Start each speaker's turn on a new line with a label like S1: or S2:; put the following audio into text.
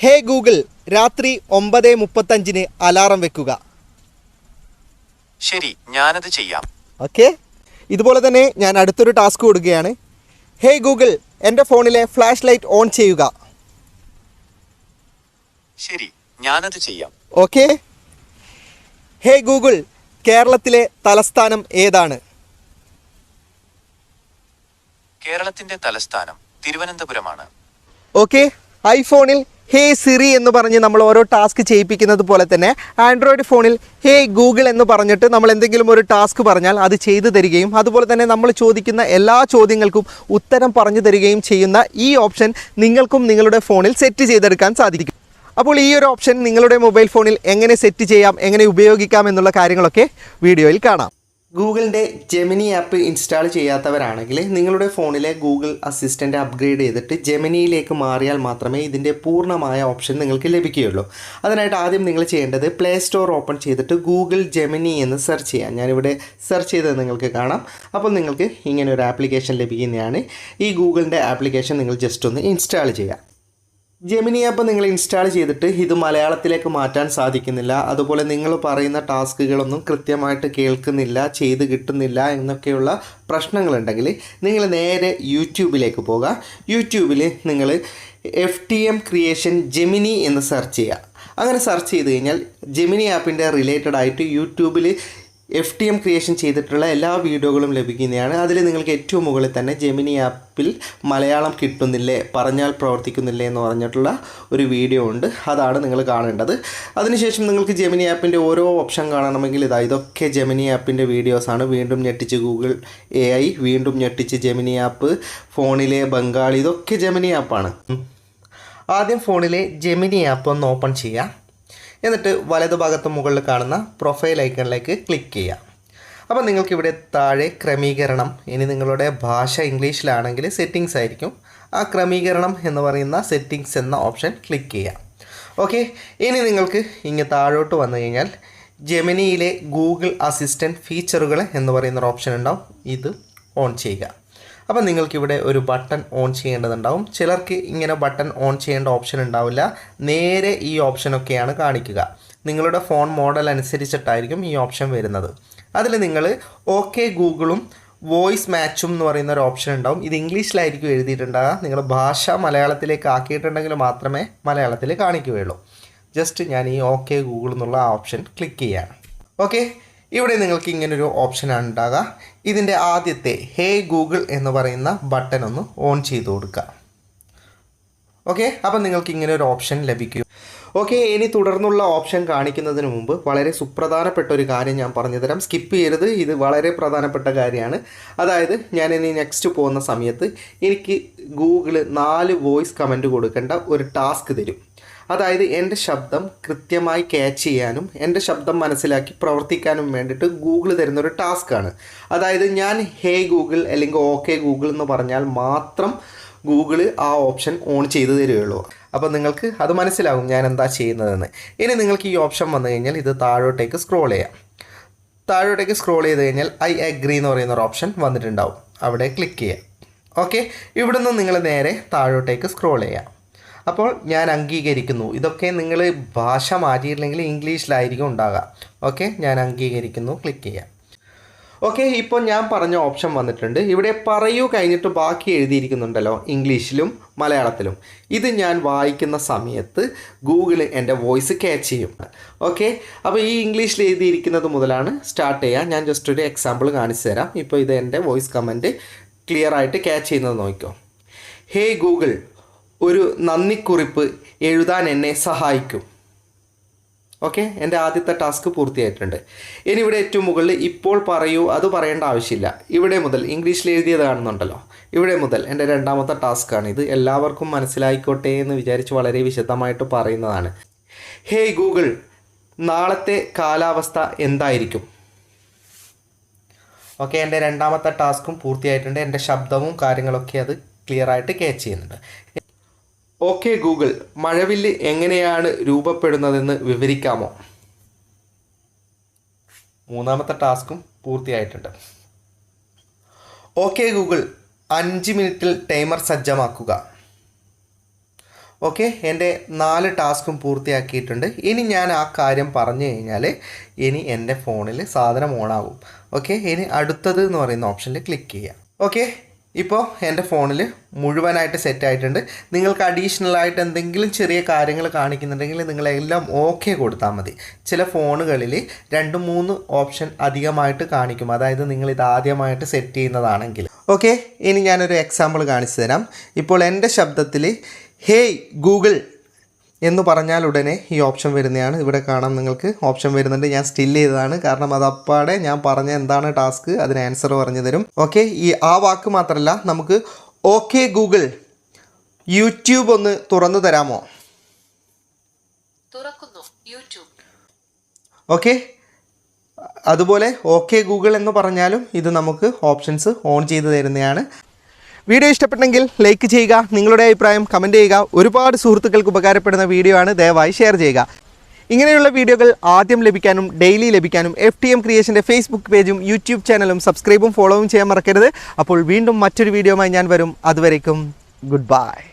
S1: ഹേ Google രാത്രി ഒമ്പത് മുപ്പത്തഞ്ചിന് അലാറം വെക്കുക.
S2: ശരി ഞാനത് ചെയ്യാം.
S1: ഓക്കെ? ഇതുപോലെ തന്നെ ഞാൻ അടുത്തൊരു ടാസ്ക് കൊടുക്കുകയാണ്. ഹേ ഗൂഗിൾ എന്റെ ഫോണിലെ ഫ്ലാഷ് ലൈറ്റ് ഓൺ ചെയ്യുക.
S2: ശരി ഞാനത് ചെയ്യാം.
S1: ഓക്കെ? ഹേ ഗൂഗിൾ കേരളത്തിലെ തലസ്ഥാനം ഏതാണ്?
S2: കേരളത്തിന്റെ തലസ്ഥാനം തിരുവനന്തപുരമാണ്.
S1: ഓക്കെ? ഐഫോണിൽ ഹേ സിറി എന്ന് പറഞ്ഞ് നമ്മൾ ഓരോ ടാസ്ക് ചെയ്യിപ്പിക്കുന്നത് പോലെ തന്നെ ആൻഡ്രോയിഡ് ഫോണിൽ ഹേ ഗൂഗിൾ എന്ന് പറഞ്ഞിട്ട് നമ്മൾ എന്തെങ്കിലും ഒരു ടാസ്ക് പറഞ്ഞാൽ അത് ചെയ്തു തരികയും അതുപോലെ തന്നെ നമ്മൾ ചോദിക്കുന്ന എല്ലാ ചോദ്യങ്ങൾക്കും ഉത്തരം പറഞ്ഞു തരികയും ചെയ്യുന്ന ഈ ഓപ്ഷൻ നിങ്ങൾക്കും നിങ്ങളുടെ ഫോണിൽ സെറ്റ് ചെയ്തെടുക്കാൻ സാധിക്കും. അപ്പോൾ ഈ ഒരു ഓപ്ഷൻ നിങ്ങളുടെ മൊബൈൽ ഫോണിൽ എങ്ങനെ സെറ്റ് ചെയ്യാം എങ്ങനെ ഉപയോഗിക്കാം എന്നുള്ള കാര്യങ്ങളൊക്കെ വീഡിയോയിൽ കാണാം. ഗൂഗിളിന്റെ ജെമിനി ആപ്പ് ഇൻസ്റ്റാൾ ചെയ്യാത്തവരാണെങ്കിൽ നിങ്ങളുടെ ഫോണിലെ ഗൂഗിൾ അസിസ്റ്റന്റ് അപ്ഗ്രേഡ് ചെയ്തിട്ട് ജെമിനിയിലേക്ക് മാറിയാൽ മാത്രമേ ഇതിന്റെ പൂർണമായ ഓപ്ഷൻ നിങ്ങൾക്ക് ലഭിക്കുകയുള്ളൂ. അതിനായിട്ട് ആദ്യം നിങ്ങൾ ചെയ്യേണ്ടത് പ്ലേ സ്റ്റോർ ഓപ്പൺ ചെയ്തിട്ട് ഗൂഗിൾ ജെമിനി എന്ന് സെർച്ച് ചെയ്യാം. ഞാനിവിടെ സെർച്ച് ചെയ്തത് നിങ്ങൾക്ക് കാണാം. അപ്പോൾ നിങ്ങൾക്ക് ഇങ്ങനെ ഒരു ആപ്ലിക്കേഷൻ ലഭിക്കുന്നതാണ്. ഈ ഗൂഗിളിന്റെ ആപ്ലിക്കേഷൻ നിങ്ങൾ ജസ്റ്റ് ഒന്ന് ഇൻസ്റ്റാൾ ചെയ്യാം ജെമിനി ആപ്പ് നിങ്ങൾ ഇൻസ്റ്റാൾ ചെയ്തിട്ട് ഇത് മലയാളത്തിലേക്ക് മാറ്റാൻ സാധിക്കുന്നില്ല. അതുപോലെ നിങ്ങൾ പറയുന്ന ടാസ്കുകളൊന്നും കൃത്യമായിട്ട് കേൾക്കുന്നില്ല ചെയ്ത് കിട്ടുന്നില്ല എന്നൊക്കെയുള്ള പ്രശ്നങ്ങളുണ്ടെങ്കിൽ നിങ്ങൾ നേരെ യൂട്യൂബിലേക്ക് പോകുക യൂട്യൂബിൽ നിങ്ങൾ F T M creation Gemini എന്ന് സെർച്ച് ചെയ്യുക അങ്ങനെ സെർച്ച് ചെയ്ത് കഴിഞ്ഞാൽ ജെമിനി ആപ്പിന്റെ റിലേറ്റഡ് ആയിട്ട് യൂട്യൂബിൽ എഫ് ടി എം ക്രിയേഷൻ ചെയ്തിട്ടുള്ള എല്ലാ വീഡിയോകളും ലഭിക്കുന്നതാണ്. അതിൽ നിങ്ങൾക്ക് ഏറ്റവും മുകളിൽ തന്നെ ജെമിനി ആപ്പിൽ മലയാളം കിട്ടുന്നില്ലേ പറഞ്ഞാൽ പ്രവർത്തിക്കുന്നില്ലേ എന്ന് പറഞ്ഞിട്ടുള്ള ഒരു വീഡിയോ ഉണ്ട്. അതാണ് നിങ്ങൾ കാണേണ്ടത്. അതിനുശേഷം നിങ്ങൾക്ക് ജെമിനി ആപ്പിന്റെ ഓരോ ഓപ്ഷൻ കാണണമെങ്കിൽ ഇതാ ഇതൊക്കെ ജെമിനി ആപ്പിന്റെ വീഡിയോസാണ് വീണ്ടും ഞെട്ടിച്ച് ഗൂഗിൾ എ ഐ വീണ്ടും ഞെട്ടിച്ച് ജെമിനി ആപ്പ് ഫോണിലെ ബംഗാളി ഇതൊക്കെ ജെമിനി ആപ്പാണ് ആദ്യം ഫോണിലെ ജെമിനി ആപ്പ് ഒന്ന് ഓപ്പൺ ചെയ്യാം. എന്നിട്ട് വലതുഭാഗത്ത് മുകളിൽ കാണുന്ന പ്രൊഫൈൽ ഐക്കണിലേക്ക് ക്ലിക്ക് ചെയ്യുക അപ്പോൾ നിങ്ങൾക്ക് ഇവിടെ താഴെ ക്രമീകരണം ഇനി നിങ്ങളുടെ ഭാഷ ഇംഗ്ലീഷിലാണെങ്കിൽ സെറ്റിങ്സ് ആയിരിക്കും. ആ ക്രമീകരണം എന്ന് പറയുന്ന സെറ്റിങ്സ് എന്ന ഓപ്ഷൻ ക്ലിക്ക് ചെയ്യുക ഓക്കെ ഇനി നിങ്ങൾക്ക് ഇങ്ങ് താഴോട്ട് വന്നു കഴിഞ്ഞാൽ ജെമിനിയിലെ ഗൂഗിൾ അസിസ്റ്റന്റ് ഫീച്ചറുകൾ എന്ന് പറയുന്ന ഓപ്ഷൻ ഉണ്ടാവും. ഇത് ഓൺ ചെയ്യുക. അപ്പോൾ നിങ്ങൾക്കിവിടെ ഒരു ബട്ടൺ ഓൺ ചെയ്യേണ്ടതുണ്ടാവും. ചിലർക്ക് ഇങ്ങനെ ബട്ടൺ ഓൺ ചെയ്യേണ്ട ഓപ്ഷൻ ഉണ്ടാവില്ല. നേരെ ഈ ഓപ്ഷനൊക്കെയാണ് കാണിക്കുക. നിങ്ങളുടെ ഫോൺ മോഡൽ അനുസരിച്ചിട്ടായിരിക്കും ഈ ഓപ്ഷൻ വരുന്നത്. അതിൽ നിങ്ങൾ ഓക്കെ ഗൂഗിളും വോയിസ് മാച്ചും എന്ന് പറയുന്ന ഒരു ഓപ്ഷൻ ഉണ്ടാവും. ഇത് ഇംഗ്ലീഷിലായിരിക്കും എഴുതിയിട്ടുണ്ടാകുക നിങ്ങൾ ഭാഷ മലയാളത്തിലേക്ക് ആക്കിയിട്ടുണ്ടെങ്കിൽ മാത്രമേ മലയാളത്തിൽ കാണിക്കുകയുള്ളൂ. ജസ്റ്റ് ഞാൻ ഈ ഓക്കെ ഗൂഗിൾ എന്നുള്ള ഓപ്ഷൻ ക്ലിക്ക് ചെയ്യാം ഓക്കെ ഇവിടെ നിങ്ങൾക്ക് ഇങ്ങനൊരു ഓപ്ഷനാണ് ഉണ്ടാകുക ഇതിന്റെ ആദ്യത്തെ ഹേ ഗൂഗിൾ എന്ന് പറയുന്ന ബട്ടൺ ഒന്ന് ഓൺ ചെയ്ത് കൊടുക്കുക ഓക്കെ അപ്പം നിങ്ങൾക്ക് ഇങ്ങനെ ഒരു ഓപ്ഷൻ ലഭിക്കും. ഓക്കെ ഇനി തുടർന്നുള്ള ഓപ്ഷൻ കാണിക്കുന്നതിന് മുമ്പ് വളരെ സുപ്രധാനപ്പെട്ട ഒരു കാര്യം ഞാൻ പറഞ്ഞുതരാം സ്കിപ്പ് ചെയ്യരുത്. ഇത് വളരെ പ്രധാനപ്പെട്ട കാര്യമാണ്. അതായത് ഞാൻ ഇനി നെക്സ്റ്റ് പോകുന്ന സമയത്ത് എനിക്ക് ഗൂഗിൾ നാല് വോയിസ് കമന്റ് കൊടുക്കേണ്ട ഒരു ടാസ്ക് തരും. അതായത് എന്റെ ശബ്ദം കൃത്യമായി ക്യാച്ച് ചെയ്യാനും എന്റെ ശബ്ദം മനസ്സിലാക്കി പ്രവർത്തിക്കാനും വേണ്ടിയിട്ട് ഗൂഗിൾ തരുന്നൊരു ടാസ്ക്കാണ്. അതായത് ഞാൻ ഹേ ഗൂഗിൾ അല്ലെങ്കിൽ ഓക്കെ ഗൂഗിൾ എന്ന് പറഞ്ഞാൽ മാത്രം ഗൂഗിൾ ആ ഓപ്ഷൻ ഓൺ ചെയ്ത് തരികയുള്ളൂ. അപ്പോൾ നിങ്ങൾക്ക് അത് മനസ്സിലാകും ഞാൻ എന്താ ചെയ്യുന്നതെന്ന്. ഇനി നിങ്ങൾക്ക് ഈ ഓപ്ഷൻ വന്നു കഴിഞ്ഞാൽ ഇത് താഴോട്ടേക്ക് സ്ക്രോൾ ചെയ്യാം. താഴോട്ടേക്ക് സ്ക്രോൾ ചെയ്ത് കഴിഞ്ഞാൽ ഐ അഗ്രി എന്ന് പറയുന്ന ഒരു ഓപ്ഷൻ വന്നിട്ടുണ്ടാവും. അവിടെ ക്ലിക്ക് ചെയ്യാം. ഓക്കെ ഇവിടുന്ന് നിങ്ങൾ നേരെ താഴോട്ടേക്ക് സ്ക്രോൾ ചെയ്യാം. അപ്പോൾ ഞാൻ അംഗീകരിക്കുന്നു. ഇതൊക്കെ നിങ്ങൾ ഭാഷ മാറ്റിയില്ലെങ്കിൽ ഇംഗ്ലീഷിലായിരിക്കും ഉണ്ടാകുക ഓക്കെ? ഞാൻ അംഗീകരിക്കുന്നു. ക്ലിക്ക് ചെയ്യാം. ഓക്കെ ഇപ്പോൾ ഞാൻ പറഞ്ഞ ഓപ്ഷൻ വന്നിട്ടുണ്ട്. ഇവിടെ പറയൂ കഴിഞ്ഞിട്ട് ബാക്കി എഴുതിയിരിക്കുന്നുണ്ടല്ലോ ഇംഗ്ലീഷിലും മലയാളത്തിലും. ഇത് ഞാൻ വായിക്കുന്ന സമയത്ത് ഗൂഗിൾ എന്റെ വോയിസ് ക്യാച്ച് ചെയ്യും. ഓക്കെ? അപ്പോൾ ഈ ഇംഗ്ലീഷിൽ എഴുതിയിരിക്കുന്നത് മുതലാണ് സ്റ്റാർട്ട് ചെയ്യുക. ഞാൻ ജസ്റ്റ് ഒരു എക്സാമ്പിൾ കാണിച്ചു തരാം. ഇപ്പോൾ ഇത് എന്റെ വോയിസ് കമന്റ് ക്ലിയർ ആയിട്ട് ക്യാച്ച് ചെയ്യുന്നത് നോക്കിക്കോ. ഹേ ഗൂഗിൾ ഒരു നന്ദിക്കുറിപ്പ് എഴുതാൻ എന്നെ സഹായിക്കും. ഓക്കെ എന്റെ ആദ്യത്തെ ടാസ്ക് പൂർത്തിയായിട്ടുണ്ട്. ഇനി ഇവിടെ ഏറ്റവും മുകളിൽ ഇപ്പോൾ പറയൂ അത് പറയേണ്ട ആവശ്യമില്ല. ഇവിടെ മുതൽ ഇംഗ്ലീഷിൽ എഴുതിയത് കാണുന്നുണ്ടല്ലോ. ഇവിടെ മുതൽ എന്റെ രണ്ടാമത്തെ ടാസ്ക്കാണ് ഇത്. എല്ലാവർക്കും മനസ്സിലായിക്കോട്ടെ എന്ന് വിചാരിച്ച് വളരെ വിശദമായിട്ട് പറയുന്നതാണ്. ഹേയ് ഗൂഗിൾ നാളത്തെ കാലാവസ്ഥ എന്തായിരിക്കും? ഓക്കെ എന്റെ രണ്ടാമത്തെ ടാസ്ക്കും പൂർത്തിയായിട്ടുണ്ട്. എന്റെ ശബ്ദവും കാര്യങ്ങളൊക്കെ അത് ക്ലിയറായിട്ട് ക്യാച്ച് ചെയ്യുന്നുണ്ട്. Okay Google. മഴവില്ല് എങ്ങനെയാണ് രൂപപ്പെടുന്നതെന്ന് വിവരിക്കാമോ? മൂന്നാമത്തെ ടാസ്കും പൂർത്തിയായിട്ടുണ്ട്. Okay Google. അഞ്ച് മിനിറ്റിൽ ടൈമർ സജ്ജമാക്കുക. ഓക്കെ എന്റെ നാല് ടാസ്കും പൂർത്തിയാക്കിയിട്ടുണ്ട്. ഇനി ഞാൻ ആ കാര്യം പറഞ്ഞു കഴിഞ്ഞാൽ ഇനി എന്റെ ഫോണിൽ സാധനം ഓണാകും. ഓക്കെ ഇനി അടുത്തത് എന്ന് പറയുന്ന ഓപ്ഷനിൽ ക്ലിക്ക് ചെയ്യാം. ഓക്കെ ഇപ്പോൾ എന്റെ ഫോണിൽ മുഴുവനായിട്ട് സെറ്റ് ആയിട്ടുണ്ട്. നിങ്ങൾക്ക് അഡീഷണൽ ആയിട്ട് എന്തെങ്കിലും ചെറിയ കാര്യങ്ങൾ കാണിക്കുന്നുണ്ടെങ്കിൽ നിങ്ങളെല്ലാം ഓക്കെ കൊടുത്താൽ മതി. ചില ഫോണുകളിൽ രണ്ട് മൂന്ന് ഓപ്ഷൻ അധികമായിട്ട് കാണിക്കും. അതായത് നിങ്ങൾ ഇത് ആദ്യമായിട്ട് സെറ്റ് ചെയ്യുന്നതാണെങ്കിൽ. ഓക്കെ ഇനി ഞാനൊരു എക്സാമ്പിൾ കാണിച്ചു തരാം. ഇപ്പോൾ എന്റെ ശബ്ദത്തിൽ ഹേയ് ഗൂഗിൾ എന്ന് പറഞ്ഞാൽ ഉടനെ ഈ ഓപ്ഷൻ വരുന്നതാണ്. ഇവിടെ കാണാം നിങ്ങൾക്ക് ഓപ്ഷൻ വരുന്നുണ്ട്. ഞാൻ സ്റ്റിൽ ചെയ്തതാണ്. കാരണം അത് അപ്പാടെ ഞാൻ പറഞ്ഞ എന്താണ് ടാസ്ക് അതിന് ആൻസർ പറഞ്ഞു തരും. ഓക്കെ ഈ ആ വാക്ക് മാത്രമല്ല നമുക്ക് ഓക്കെ ഗൂഗിൾ യൂട്യൂബ് ഒന്ന് തുറന്നു തരാമോ?
S3: തുറക്കുന്നു. യൂട്യൂബ്
S1: ഓക്കെ അതുപോലെ ഓക്കെ ഗൂഗിൾ എന്ന് പറഞ്ഞാലും ഇത് നമുക്ക് ഓപ്ഷൻസ് ഓൺ ചെയ്ത് തരുന്നതാണ്. വീഡിയോ ഇഷ്ടപ്പെട്ടെങ്കിൽ ലൈക്ക് ചെയ്യുക നിങ്ങളുടെ അഭിപ്രായം കമന്റ് ചെയ്യുക ഒരുപാട് സുഹൃത്തുക്കൾക്ക് ഉപകാരപ്പെടുന്ന വീഡിയോ ആണ് ദയവായി ഷെയർ ചെയ്യുക. ഇങ്ങനെയുള്ള വീഡിയോകൾ ആദ്യം ലഭിക്കാനും ഡെയിലി ലഭിക്കാനും എഫ് ടി എം ക്രിയേഷന്റെ ഫേസ്ബുക്ക് പേജും യൂട്യൂബ് ചാനലും സബ്സ്ക്രൈബും ഫോളോവും ചെയ്യാൻ മറക്കരുത്. അപ്പോൾ വീണ്ടും മറ്റൊരു വീഡിയോയുമായി ഞാൻ വരും. അതുവരേക്കും ഗുഡ് ബൈ